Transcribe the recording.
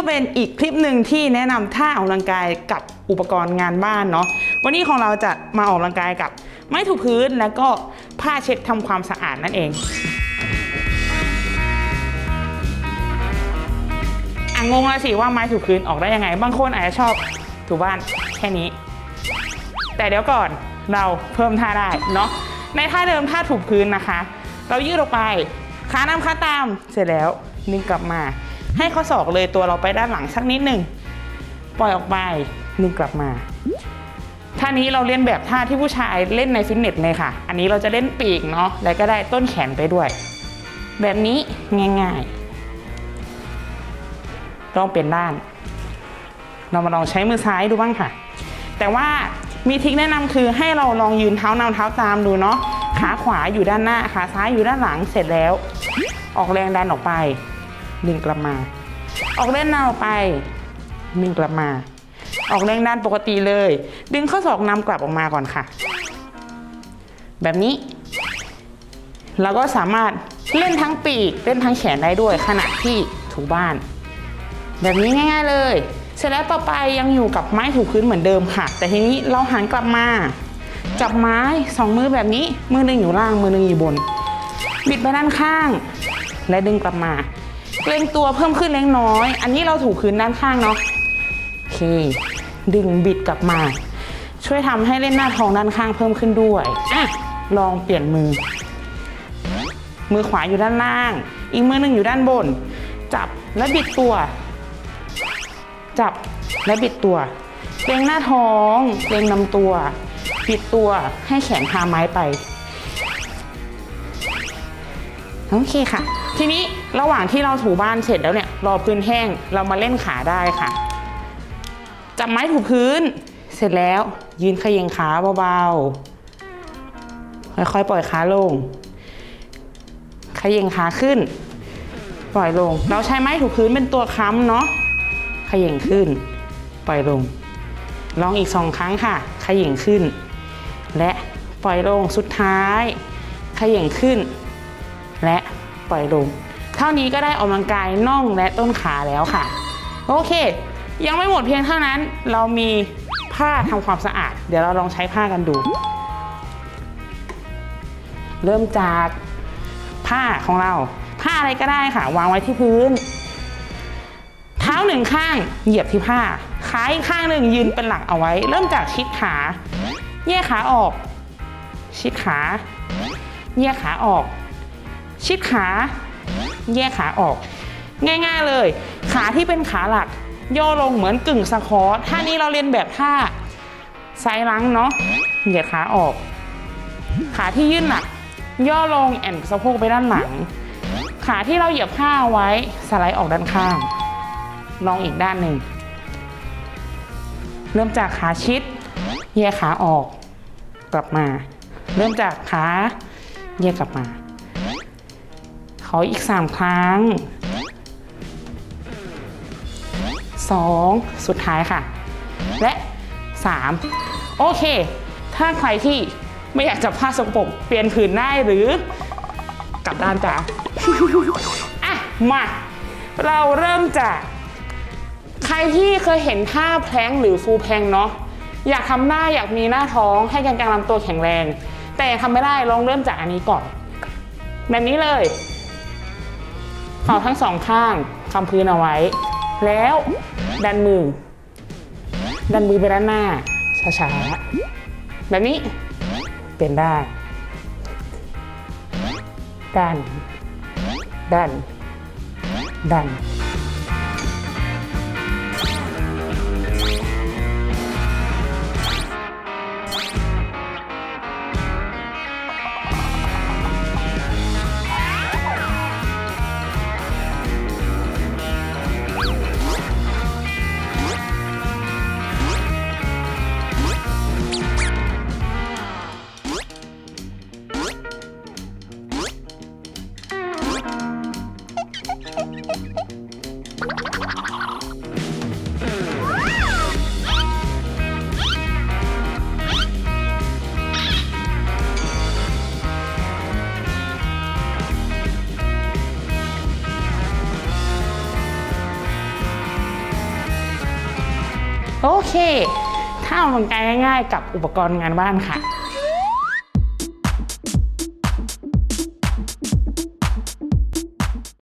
ก็เป็นอีกคลิปหนึ่งที่แนะนำท่าออกกำลังกายกับอุปกรณ์งานบ้านเนาะวันนี้ของเราจะมาออกกำลังกายกับไม้ถูพื้นแล้วก็ผ้าเช็ดทำความสะอาดนั่นเองอะงงแล้วสิว่าไม้ถูพื้นออกได้ยังไง บางคนอาจจะชอบถูบ้านแค่นี้ แต่เดี๋ยวก่อนเราเพิ่มท่าได้เนาะในท่าเดิมท่าถูพื้นนะคะ เรายืดออกไปขานำขาตามเสร็จแล้วดึงกลับมา ให้ข้อศอกเลยตัวเราไปด้านหลังสักนิดหนึ่งปล่อยออกไปดึงกลับมาท่านี้เราเล่นแบบท่าที่ผู้ชายเล่นในฟิตเนสเลยค่ะ อันนี้เราจะเล่นปีกเนาะแล้วก็ได้ต้นแขนไปด้วย แบบนี้ง่ายๆลองเปลี่ยนด้าน เรามาลองใช้มือซ้ายดูบ้างค่ะ แต่ว่ามีทิคแนะนำคือให้เราลองยืนเท้านำเท้าตามดูเนาะขาขวาอยู่ด้านหน้าขาซ้ายอยู่ด้านหลังเสร็จแล้ว ออกแรงดันออกไป ดึงกลับมา ออกแรงดันออกไปดึงกลับมา ออกแรงดันปกติเลย ดึงข้อศอกนำกลับออกมาก่อนค่ะ แบบนี้ เราก็สามารถเล่นทั้งปีกเล่นทั้งแขนได้ด้วย ขณะที่ถูบ้าน แบบนี้ง่าย ๆเลย เสร็จแล้วต่อไปยังอยู่กับไม้ถูพื้นเหมือนเดิมค่ะ แต่ทีนี้เราหันกลับมา จับไม้สองมือแบบนี้ มือหนึ่งอยู่ล่างมือหนึ่งอยู่บน บิดไปด้านข้าง และดึงกลับมา เกรงตัวเพิ่มขึ้นเล็กน้อย อันนี้เราถูพื้นด้านข้างเนาะโอเค ดึงบิดกลับมา ช่วยทำให้เล่นหน้าท้องด้านข้างเพิ่มขึ้นด้วยอะลองเปลี่ยนมือ มือขวาอยู่ด้านล่าง อีกมือหนึ่งอยู่ด้านบน จับและบิดตัว จับและบิดตัวเกรงหน้าท้องเกรงลำตัว บิดตัวให้แขนพาไม้ไป โอเคค่ะ ทีนี้ระหว่างที่เราถูบ้านเสร็จแล้วเนี่ยรอพื้นแห้งเรามาเล่นขาได้ค่ะจับไม้ถูพื้น เสร็จแล้วยืนขย่งขาเบาๆค่อยๆปล่อยขาลงขย่งขาขึ้น ปล่อยลง เราใช้ไม้ถูพื้นเป็นตัวค้ำเนาะขย่งขึ้น ปล่อยลง ลองอีกสองครั้งค่ะ ขย่งขึ้น และปล่อยลงสุดท้าย ขย่งขึ้น และปล่อยลง เท่านี้ก็ได้ออกกำลังกายน่องและต้นขาแล้วค่ะ โอเค ยังไม่หมดเพียงเท่านั้น เรามีผ้าทำความสะอาด เดี๋ยวเราลองใช้ผ้ากันดู เริ่มจากผ้าของเรา ผ้าอะไรก็ได้ค่ะ วางไว้ที่พื้น เท้าหนึ่งข้างเหยียบที่ผ้าขาอีกข้างหนึ่งยืนเป็นหลักเอาไว้ เริ่มจากชิดขาแยกขาออก ชิดขาแยกขาออก ชิดขา แยกขาออก ง่ายๆเลย ขาที่เป็นขาหลัก ย่อลงเหมือนกึ่งสควอตท่านี้เราเรียนแบบท่าไซด์ลังเนาะเหยียดขาออก ขาที่ยื่นหลัก ย่อลงแอนสะโพกไปด้านหลัง ขาที่เราเหยียบผ้าเอาไว้สไลด์ออกด้านข้าง ลองอีกด้านหนึ่ง เริ่มจากขาชิดแยกขาออก กลับมา เริ่มจากขาแยกกลับมา ขออีกสามครั้งสองสุดท้ายค่ะ และสามโอเค ถ้าใครที่ไม่อยากจับผ้าสกปรกเปลี่ยนผืนได้หรือกลับด้านจ้าอะ มา เราเริ่มจาก ใครที่เคยเห็นท่าแพลงก์หรือฟูลแพลงก์เนาะอยากทำหน้าอยากมีหน้าท้องให้แกนกลางลำตัวแข็งแรง แต่ทำไม่ได้ลองเริ่มจากอันนี้ก่อน แบบนี้เลย เข่าทั้งสองข้างคำพื้นเอาไว้ แล้วดันมือ ดันมือไปด้านหน้าช้าๆแบบนี้เป็นได้ดันดันดัน โอเค ถ้าออกกำลังกายง่าย ๆ กับอุปกรณ์งานบ้านค่ะ